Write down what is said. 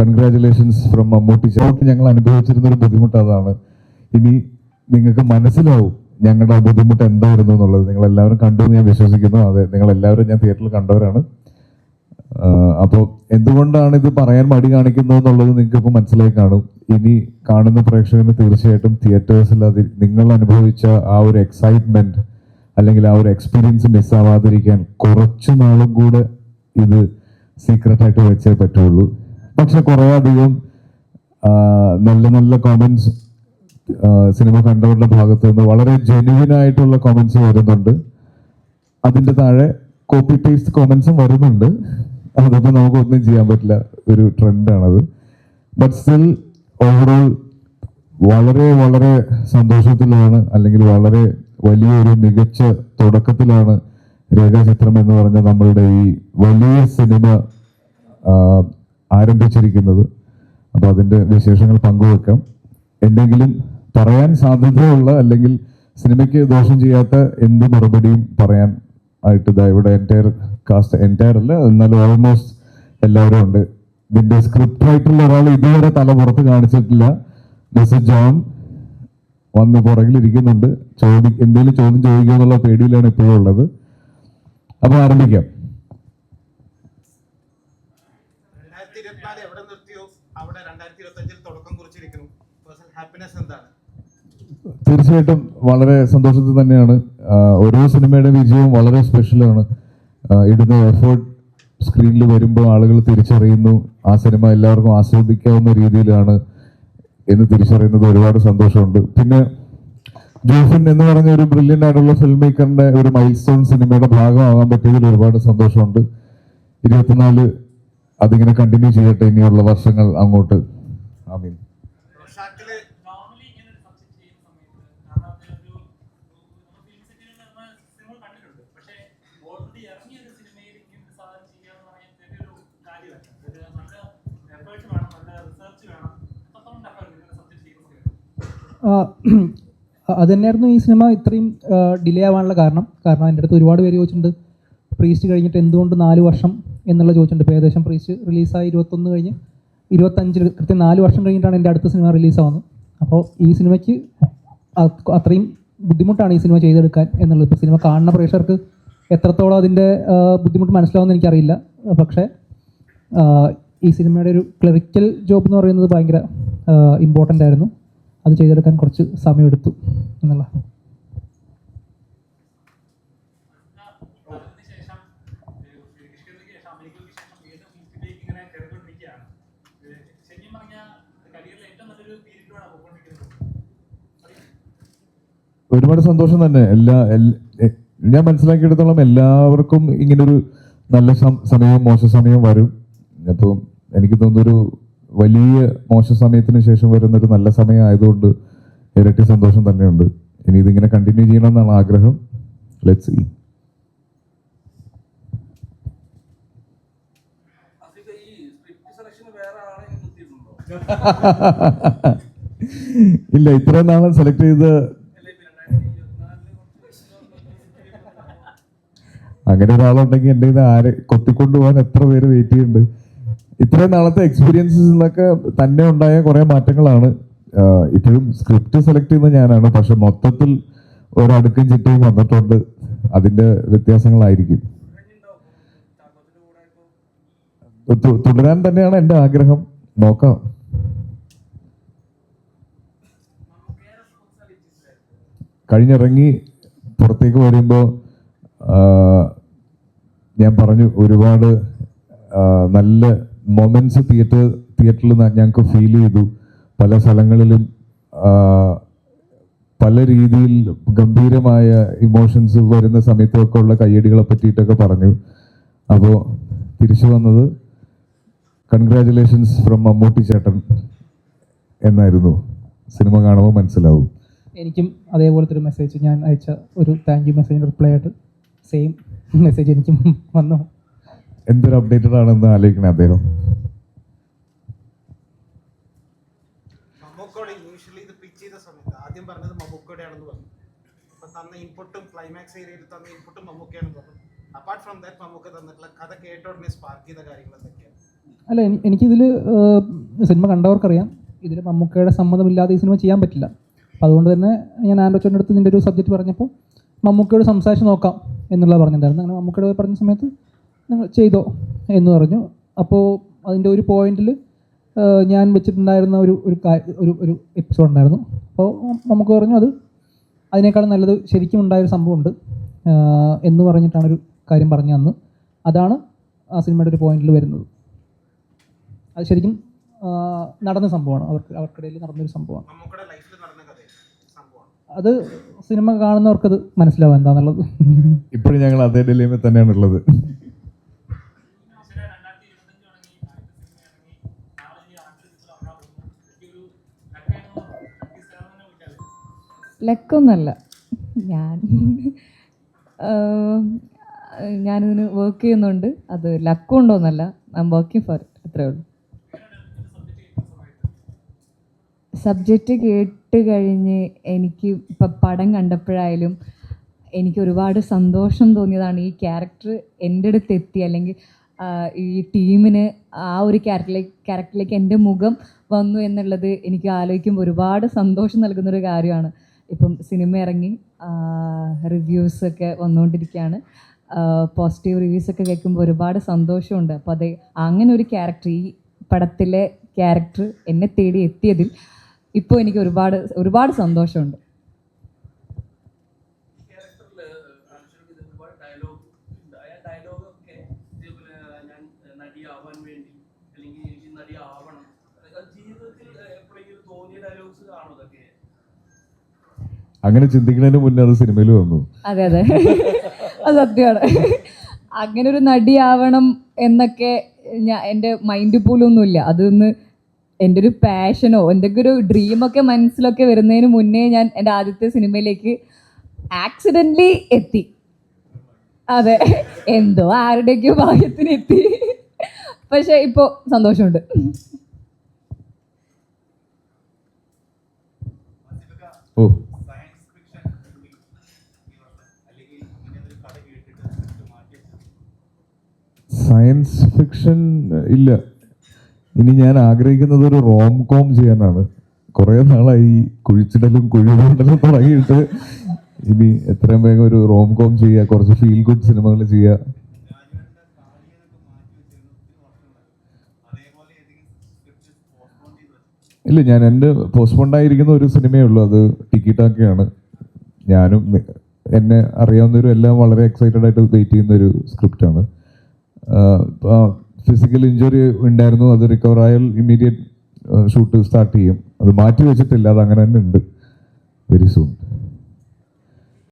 Congratulations from Mammootty ചേട്ടൻ ഞങ്ങൾ അനുഭവിച്ചിരുന്ന ഒരു ബുദ്ധിമുട്ട് അതാണ്. ഇനി നിങ്ങൾക്ക് മനസ്സിലാവും ഞങ്ങളുടെ ആ ബുദ്ധിമുട്ട് എന്തായിരുന്നു എന്നുള്ളത്. നിങ്ങൾ എല്ലാവരും കണ്ടു എന്ന് ഞാൻ വിശ്വസിക്കുന്നു. അതെ നിങ്ങൾ എല്ലാവരും ഞാൻ തിയേറ്ററിൽ കണ്ടവരാണ്. അപ്പോൾ എന്തുകൊണ്ടാണ് ഇത് പറയാൻ മടി കാണിക്കുന്നത് എന്നുള്ളത് നിങ്ങൾക്ക് ഇപ്പോൾ മനസ്സിലായി കാണും. ഇനി കാണുന്ന പ്രേക്ഷകന് തീർച്ചയായിട്ടും തിയേറ്റേഴ്സിൽ അത് നിങ്ങൾ അനുഭവിച്ച ആ ഒരു എക്സൈറ്റ്മെന്റ് അല്ലെങ്കിൽ ആ ഒരു എക്സ്പീരിയൻസ് മിസ്സാവാതിരിക്കാൻ കുറച്ചു നാളും കൂടെ ഇത് സീക്രട്ടായിട്ട് വെച്ചേ പറ്റുള്ളൂ. പക്ഷെ കുറേ അധികം നല്ല നല്ല കോമൻസ് സിനിമ കണ്ടവരുടെ ഭാഗത്ത് നിന്ന് വളരെ ജെന്യുവിൻ ആയിട്ടുള്ള കോമൻസ് വരുന്നുണ്ട്. അതിന്റെ താഴെ കോപ്പി പേസ്റ്റ് കോമൻസും വരുന്നുണ്ട്. നമുക്ക് നമുക്കൊന്നും ചെയ്യാൻ പറ്റില്ല. ഒരു ട്രെൻഡാണത് ബട്ട് സ്റ്റിൽ ഓവറോൾ വളരെ വളരെ സന്തോഷത്തിലാണ് അല്ലെങ്കിൽ വളരെ വലിയൊരു മികച്ച തുടക്കത്തിലാണ് രേഖാചിത്രം എന്ന് പറഞ്ഞ നമ്മളുടെ ഈ വലിയ സിനിമ ആരംഭിച്ചിരിക്കുന്നത്. അപ്പോൾ അതിന്റെ വിശേഷങ്ങൾ പങ്കുവെക്കാം. എന്തെങ്കിലും പറയാൻ സാധ്യതയുള്ള അല്ലെങ്കിൽ സിനിമയ്ക്ക് ദോഷം ചെയ്യാത്ത എന്ത് മറുപടിയും പറയാൻ ആയിട്ട് ഇതാ ഇവിടെ എന്റയർ കാസ്റ്റ് എന്റയർ അല്ല എന്നാലും ഓൾമോസ്റ്റ് എല്ലാവരും ഉണ്ട്. ഇതിന്റെ സ്ക്രിപ്റ്റ് ആയിട്ടുള്ള ഒരാൾ ഇതുവരെ തല പുറത്ത് കാണിച്ചിട്ടില്ല. മിസ്റ്റർ ജോൺ വന്ന് പുറകിലിരിക്കുന്നുണ്ട് ചോദി എന്തെങ്കിലും ചോദ്യം ചോദിക്കുക എന്നുള്ള പേടിയിലാണ് ഇപ്പോഴും ഉള്ളത്. അപ്പൊ ആരംഭിക്കാം. തുടക്കം കുറിച്ചിരിക്കുന്നു. എന്താണ്? തീർച്ചയായിട്ടും വളരെ സന്തോഷത്തിൽ തന്നെയാണ്. ഓരോ സിനിമയുടെ വിജയവും വളരെ സ്പെഷ്യലാണ് ഇടുന്ന എഫേർട്ട് സ്ക്രീനിൽ വരുമ്പോൾ ആളുകൾ തിരിച്ചറിയുന്നു. ആ സിനിമ എല്ലാവർക്കും ആസ്വദിക്കാവുന്ന രീതിയിലാണ് എന്ന് തിരിച്ചറിയുന്നത് ഒരുപാട് സന്തോഷമുണ്ട്. പിന്നെ ജോഫിൻ എന്ന് പറഞ്ഞ ഒരു ബ്രില്യന്റ് ആയിട്ടുള്ള ഫിലിം മേക്കറിന്റെ ഒരു മൈൽ സ്റ്റോൺ സിനിമയുടെ ഭാഗമാകാൻ പറ്റിയതിൽ ഒരുപാട് സന്തോഷമുണ്ട്. ഇരുപത്തിനാല് അതിങ്ങനെ കണ്ടിന്യൂ ചെയ്യട്ടെ ഇനിയുള്ള വർഷങ്ങൾ അങ്ങോട്ട്. ആമീൻ. അത് തന്നെയായിരുന്നു ഈ സിനിമ ഇത്രയും ഡിലേ ആവാനുള്ള കാരണം. കാരണം എന്റെ അടുത്ത് ഒരുപാട് പേര് ചോദിച്ചിട്ടുണ്ട് പ്രീസ്റ്റ് കഴിഞ്ഞിട്ട് എന്തുകൊണ്ട് നാല് വർഷം എന്നുള്ള ചോദിച്ചിട്ടുണ്ട്. ഇപ്പോൾ ഏകദേശം പ്രീസ്റ്റ് റിലീസായി ഇരുപത്തൊന്ന് കഴിഞ്ഞ്. ഇരുപത്തഞ്ചിൽ കൃത്യം നാല് വർഷം കഴിഞ്ഞിട്ടാണ് എന്റെ അടുത്ത സിനിമ റിലീസാവുന്നത്. അപ്പോൾ ഈ സിനിമയ്ക്ക് അത്രയും ബുദ്ധിമുട്ടാണ് ഈ സിനിമ ചെയ്തെടുക്കാൻ എന്നുള്ളത്. ഇപ്പോൾ സിനിമ കാണുന്ന പ്രേക്ഷകർക്ക് എത്രത്തോളം അതിന്റെ ബുദ്ധിമുട്ട് മനസ്സിലാവുമെന്ന് എനിക്കറിയില്ല. പക്ഷേ ഈ സിനിമയുടെ ഒരു ക്ലറിക്കൽ ജോബ് എന്ന് പറയുന്നത് ഭയങ്കര ഇമ്പോർട്ടന്റ് ആയിരുന്നു. അത് ചെയ്തെടുക്കാൻ കുറച്ച് സമയമെടുത്തു എന്നുള്ള ഒരുപാട് സന്തോഷം തന്നെ. എല്ലാ ഞാൻ മനസ്സിലാക്കിയെടുത്തോളം എല്ലാവർക്കും ഇങ്ങനൊരു നല്ല സമയം സമയവും മോശ സമയവും വരും. അപ്പം എനിക്ക് തോന്നുന്നൊരു വലിയ മോശ സമയത്തിന് ശേഷം വരുന്ന ഒരു നല്ല സമയം ആയതുകൊണ്ട് ഇരട്ടി സന്തോഷം തന്നെയുണ്ട്. ഇനി ഇതിങ്ങനെ കണ്ടിന്യൂ ചെയ്യണം എന്നാണ് ആഗ്രഹം ലെറ്റ്സ് സീ വേറെ നിർത്തിയിട്ടുണ്ടോ? ഇല്ല ഇത്രയും നാളും സെലക്ട് ചെയ്ത് 2024 അങ്ങനെ ഒരാളുണ്ടെങ്കിൽ എന്റെ ഇത് ആരെ കൊത്തിക്കൊണ്ടുപോകാൻ എത്ര പേര് വെയിറ്റ് ചെയ്യുന്നുണ്ട്. ഇത്രയും നാളത്തെ എക്സ്പീരിയൻസിൽ നിന്നൊക്കെ തന്നെ ഉണ്ടായ കുറേ മാറ്റങ്ങളാണ്. ഇപ്പോഴും സ്ക്രിപ്റ്റ് സെലക്ട് ചെയ്യുന്ന ഞാനാണ്. പക്ഷെ മൊത്തത്തിൽ ഒരടുക്കും ചിട്ടയും വന്നിട്ടുണ്ട്. അതിന്റെ വ്യത്യാസങ്ങളായിരിക്കും. തുടരാൻ തന്നെയാണ് എന്റെ ആഗ്രഹം. നോക്കാം. കഴിഞ്ഞിറങ്ങി പുറത്തേക്ക് വരുമ്പോൾ ഞാൻ പറഞ്ഞു ഒരുപാട് നല്ല മൊമെൻസ് തിയേറ്റർ തിയേറ്ററിൽ ഞങ്ങൾക്ക് ഫീൽ ചെയ്തു. പല സ്ഥലങ്ങളിലും പല രീതിയിൽ ഗംഭീരമായ ഇമോഷൻസ് വരുന്ന സമയത്തൊക്കെ ഉള്ള കയ്യടികളെ പറ്റിയിട്ടൊക്കെ പറഞ്ഞു. അപ്പോൾ തിരിച്ചു വന്നത് കൺഗ്രാചുലേഷൻസ് ഫ്രം മമ്മൂട്ടി ചേട്ടൻ എന്നായിരുന്നു. സിനിമ കാണുമ്പോൾ മനസ്സിലാവും. എനിക്കും അതേപോലത്തെ ഒരു മെസ്സേജ് ഞാൻ അയച്ച ഒരു താങ്ക് യു മെസ്സേജിന് റിപ്ലൈ ആയിട്ട് സെയിം മെസ്സേജ് എനിക്കും വന്നു. എന്തൊരു അപ്ഡേറ്റഡ് ആണെന്ന് ആലോചിക്കണേ അദ്ദേഹം. മമ്മൂക്കോടെ ഇനീഷ്യലി ഇത് പിച്ച് ചെയ്ത സമയത്ത് ആദ്യം പറഞ്ഞത് പറഞ്ഞു. അപ്പൊ തന്ന ഇൻപുട്ടും ക്ലൈമാക്സ് ഏരിയയിൽ തന്ന ഇൻപുട്ടും മമ്മൂക്കയാണെന്ന് പറഞ്ഞു. അപ്പാർട്ട് ഫ്രം ദാറ്റ് മമ്മൂക്ക തന്നിട്ടുള്ള കഥ കേട്ട ഉടനെ സ്പാർക്ക് ചെയ്ത കാര്യങ്ങൾ എന്തൊക്കെയാണ്? അല്ല എനി- എനിക്കിതിൽ സിനിമ കണ്ടവർക്കറിയാം. ഇതിൽ മമ്മൂക്കയുടെ സമ്മതമില്ലാതെ ഈ സിനിമ ചെയ്യാൻ പറ്റില്ല. അപ്പോൾ അതുകൊണ്ട് തന്നെ ഞാൻ ആൻഡ്രോച്ചന്റെ അടുത്ത് നിന്റെ ഒരു സബ്ജക്റ്റ് പറഞ്ഞപ്പോൾ മമ്മൂക്കയോട് സംസാരിച്ച് നോക്കാം എന്നുള്ളത് പറഞ്ഞിട്ടുണ്ടായിരുന്നു. അങ്ങനെ മമ്മൂക്കയോട് പറഞ്ഞ സമയത്ത് നിങ്ങൾ ചെയ്തോ എന്ന് പറഞ്ഞു. അപ്പോൾ അതിന്റെ ഒരു പോയിന്റിൽ ഞാൻ വെച്ചിട്ടുണ്ടായിരുന്ന ഒരു ഒരു ഒരു ഒരു എപ്പിസോഡ് ഉണ്ടായിരുന്നു. അപ്പോൾ നമുക്ക് പറഞ്ഞു അത് അതിനേക്കാളും നല്ലത് ശരിക്കും ഉണ്ടായൊരു സംഭവമുണ്ട് എന്ന് പറഞ്ഞിട്ടാണ് ഒരു കാര്യം പറഞ്ഞു അന്ന്. അതാണ് ആ സിനിമയുടെ ഒരു പോയിന്റിൽ വരുന്നത്. അത് ശരിക്കും നടന്ന സംഭവമാണ്. അവർക്ക് അവർക്കിടയിൽ നടന്നൊരു സംഭവമാണ് മമ്മൂക്കയുടെ ലൈഫിൽ നടന്ന കഥ സംഭവമാണ് അത് സിനിമ കാണുന്നവർക്കത് മനസ്സിലാവും എന്താന്നുള്ളത്. ഇപ്പോഴും ഞങ്ങൾ അതേ ഡിലേമിൽ തന്നെയാണ് ഉള്ളത്. ലക്കൊന്നല്ല. ഞാൻ ഞാനിതിന് വർക്ക് ചെയ്യുന്നുണ്ട്. അത് ലക്കുണ്ടോന്നല്ല I M working for it അത്രേ ഉള്ളൂ. സബ്ജക്റ്റ് കേട്ട് കഴിഞ്ഞ് എനിക്ക് ഇപ്പം പടം കണ്ടപ്പോഴായാലും എനിക്ക് ഒരുപാട് സന്തോഷം തോന്നിയതാണ് ഈ ക്യാരക്ടർ എന്റെ അടുത്ത് എത്തി. അല്ലെങ്കിൽ ഈ ടീമിന് ആ ഒരു ക്യാരക്ടറിലേക്ക് ക്യാരക്ടറിലേക്ക് എന്റെ മുഖം വന്നു എന്നുള്ളത് എനിക്ക് ആലോചിക്കുമ്പോൾ ഒരുപാട് സന്തോഷം നൽകുന്നൊരു കാര്യമാണ്. ഇപ്പം സിനിമ ഇറങ്ങി റിവ്യൂസൊക്കെ വന്നുകൊണ്ടിരിക്കുകയാണ് പോസിറ്റീവ് റിവ്യൂസ് ഒക്കെ കേൾക്കുമ്പോൾ ഒരുപാട് സന്തോഷമുണ്ട്. അപ്പോൾ അത് അങ്ങനെ ഒരു ക്യാരക്ടർ ഈ പടത്തിലെ ക്യാരക്ടർ എന്നെ തേടി എത്തിയതിൽ ഇപ്പോൾ എനിക്ക് ഒരുപാട് ഒരുപാട് സന്തോഷമുണ്ട്. ക്യാരക്ടറിൽ അനുശ്വരക്ക് ഇത് ഒരുപാട് ഡയലോഗ് ഉണ്ട്. ആ ഡയലോഗൊക്കെ ഞാൻ നടിയാവാൻ വേണ്ടി അല്ലെങ്കിൽ എനിക്ക് നടിയാവണം. അതൊക്കെ ജീവിതത്തിൽ എപ്പോഴെങ്കിലും തോന്നിയ ഡയലോഗ്സ് കാണും അങ്ങനെ ചിന്തിക്കുന്നതിന് മുന്നേ അത് സിനിമയിൽ വന്നു. അതെ അതെ. അത് സത്യമാണ്. അങ്ങനെ ഒരു നടിയാവണം എന്നൊക്കെ ഞാൻ എന്റെ മൈൻഡ് പോലും ഒന്നുമില്ല അതൊന്ന് എന്റെ ഒരു പാഷനോ എന്തൊക്കെ ഒരു ഡ്രീമൊക്കെ മനസ്സിലൊക്കെ വരുന്നതിന് മുന്നേ ഞാൻ എന്റെ ആദ്യത്തെ സിനിമയിലേക്ക് ആക്സിഡന്റലി എത്തി. അതെ എന്തോ ആരുടെയൊക്കെയോ ഭാഗ്യത്തിന് എത്തി. പക്ഷെ ഇപ്പോൾ സന്തോഷമുണ്ട്. ഓ. സയൻസ് ഫിക്ഷൻ അല്ലെങ്കിൽ ഇങ്ങനെ ഒരു കഥ കേട്ടിട്ട് script മാറ്റി സയൻസ് ഫിക്ഷൻ ഇല്ല. ഇനി ഞാൻ ആഗ്രഹിക്കുന്നത് ഒരു റോം കോം ചെയ്യാനാണ്. കുറേ നാളായി കുഴിച്ചിടലും കുഴികൊണ്ടലും തുടങ്ങിയിട്ട് ഇനി എത്രയും വേഗം ഒരു റോം കോം ചെയ്യുക കുറച്ച് ഫീൽ ഗുഡ് സിനിമകൾ ചെയ്യുക. ഇല്ല ഞാൻ എന്റെ പോസ്റ്റ്പോണ്ടായിരിക്കുന്ന ഒരു സിനിമയേ ഉള്ളൂ. അത് ടിക്കറ്റാക്കിയാണ് ഞാനും എന്നെ അറിയാവുന്നവരും എല്ലാം വളരെ എക്സൈറ്റഡ് ആയിട്ട് വെയിറ്റ് ചെയ്യുന്ന ഒരു സ്ക്രിപ്റ്റാണ് ഫിസിക്കൽ ഇഞ്ചുറി ഉണ്ടായിരുന്നു. അത് റിക്കവർ ആയാൽ ഇമ്മീഡിയറ്റ് ഷൂട്ട് സ്റ്റാർട്ട് ചെയ്യും. അത് മാറ്റി വെച്ചിട്ടില്ല. അത് അങ്ങനെ തന്നെ ഉണ്ട്. Very soon